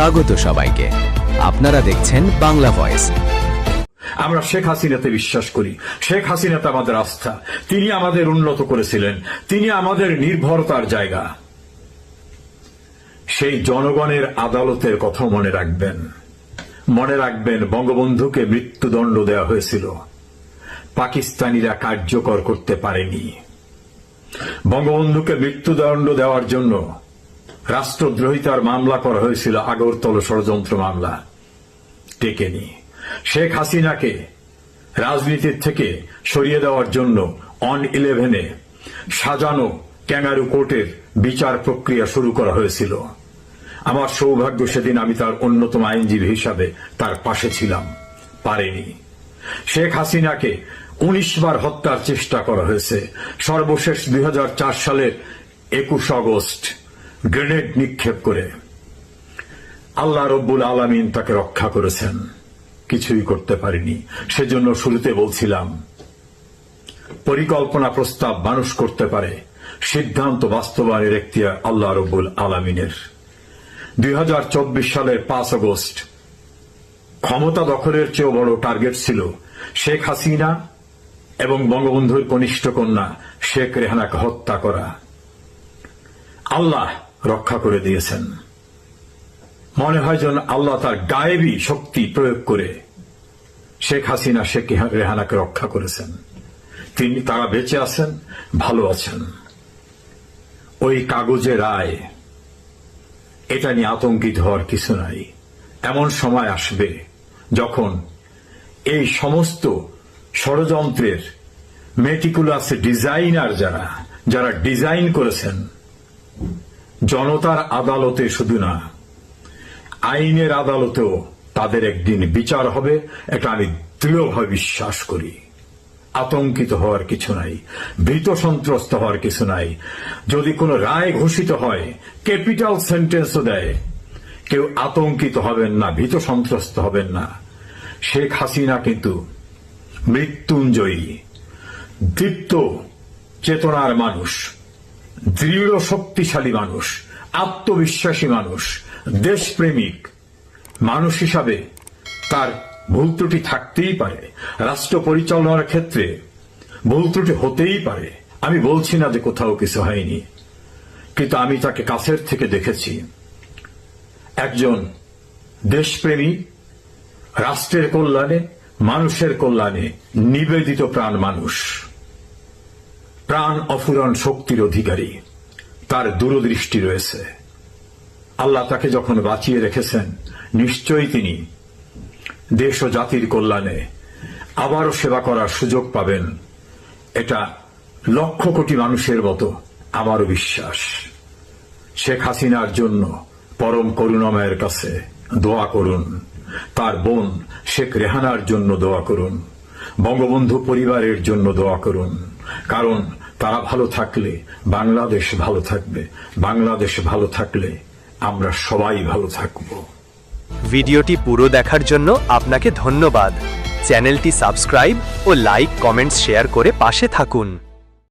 স্বাগত সবাইকে। আপনারা দেখছেন বাংলা ভয়েস। আমরা শেখ হাসিনাতে বিশ্বাস করি। শেখ হাসিনাতে আমাদের আস্থা। তিনি আমাদের উন্নত করেছিলেন। তিনি আমাদের নির্ভরতার জায়গা। সেই জনগণের আদালতের কথা মনে রাখবেন। মনে রাখবেন বঙ্গবন্ধুকে মৃত্যুদণ্ড দেওয়া হয়েছিল। পাকিস্তানিরা কার্যকর করতে পারেনি। বঙ্গবন্ধুকে মৃত্যুদণ্ড দেওয়ার জন্য রাষ্ট্রদ্রোহিতার মামলা করা হয়েছিল আগরতল ষড়যন্ত্র মামলা। টেকেনি শেখ হাসিনাকে রাজনীতির থেকে সরিয়ে দেওয়ার জন্য অন ইলেভেনে সাজানো ক্যাঙ্গারু কোর্টের বিচার প্রক্রিয়া শুরু করা হয়েছিল। আমার সৌভাগ্য সেদিন আমি তার অন্যতম আইনজীবী হিসাবে তার পাশে ছিলাম। পারেনি। শেখ হাসিনাকে উনিশ বার হত্যার চেষ্টা করা হয়েছে। সর্বশেষ দুই হাজার চার সালের একুশ আগস্ট গ্রেনেড নিক্ষেপ করে আল্লাহ রব্বুল আলমিন তাকে রক্ষা করেছেন। কিছুই করতে পারেনি। সেজন্য শুরুতে বলছিলাম, পরিকল্পনা প্রস্তাব মানুষ করতে পারে, সিদ্ধান্ত বাস্তবায়নের এখতিয়ার আল্লাহ রব্বুল আলমিনের। দুই সালের পাঁচ আগস্ট, ক্ষমতা দখলের চেয়েও বড় টার্গেট ছিল শেখ হাসিনা এবং বঙ্গবন্ধুর কনিষ্ঠ কন্যা শেখ রেহানাকে হত্যা করা। আল্লাহ রক্ষা করে দিয়েছেন। মনে হয় যেন আল্লাহ তার গায়েবী শক্তি প্রয়োগ করে শেখ হাসিনা, শেখ রেহানাকে রক্ষা করেছেন। তিনি তারা বেঁচে আছেন, ভালো আছেন। ওই কাগজে রায়, এটা নিয়ে আতঙ্কিত হওয়ার কিছু নাই। এমন সময় আসবে যখন এই সমস্ত ষড়যন্ত্রের মেটিকুলাস ডিজাইনার যারা যারা ডিজাইন করেছেন জনতার আদালতে শুধু না, আইনের আদালতেও তাদের একদিন বিচার হবে, এটা আমি দৃঢ়ভাবে বিশ্বাস করি। আতঙ্কিত হওয়ার কিছু নাই, ভীত সন্ত্রস্ত হওয়ার কিছু নাই। যদি কোনো রায় ঘোষিত হয়, ক্যাপিটাল সেন্টেন্সও দেয়। কেউ আতঙ্কিত হবেন না, ভীত সন্ত্রস্ত হবেন না। শেখ হাসিনা কিন্তু মৃত্যুঞ্জয়ী, দীপ্ত, চেতনার মানুষ। দৃঢ়, শক্তিশালী মানুষ, আত্মবিশ্বাসী মানুষ, দেশপ্রেমিক। মানুষ হিসাবে তার ভুল ত্রুটি থাকতেই পারে। রাষ্ট্র পরিচালনার ক্ষেত্রে ভুল ত্রুটি হতেই পারে। আমি বলছি না যে কোথাও কিছু হয়নি, কিন্তু আমি তাকে কাছের থেকে দেখেছি। একজন দেশপ্রেমী, রাষ্ট্রের কল্যাণে, মানুষের কল্যাণে নিবেদিত প্রাণ মানুষ। প্রাণ অফুরন শক্তির অধিকারী। তার দূরদৃষ্টি রয়েছে। আল্লাহ তাকে যখন বাঁচিয়ে রেখেছেন, নিশ্চয়ই তিনি দেশ ও জাতির কল্যাণে আবারও সেবা করার সুযোগ পাবেন। এটা লক্ষ কোটি মানুষের মতো আমারও বিশ্বাস। শেখ হাসিনার জন্য পরম করুণাময়ের কাছে দোয়া করুন। তার বোন শেখ রেহানার জন্য দোয়া করুন। বঙ্গবন্ধু পরিবারের জন্য দোয়া করুন। কারণ তারা ভালো থাকলে বাংলাদেশ ভালো থাকবে। বাংলাদেশ ভালো থাকলে আমরা সবাই ভালো থাকব। ভিডিওটি পুরো দেখার জন্য আপনাকে ধন্যবাদ। চ্যানেলটি সাবস্ক্রাইব ও লাইক, কমেন্টস, শেয়ার করে পাশে থাকুন।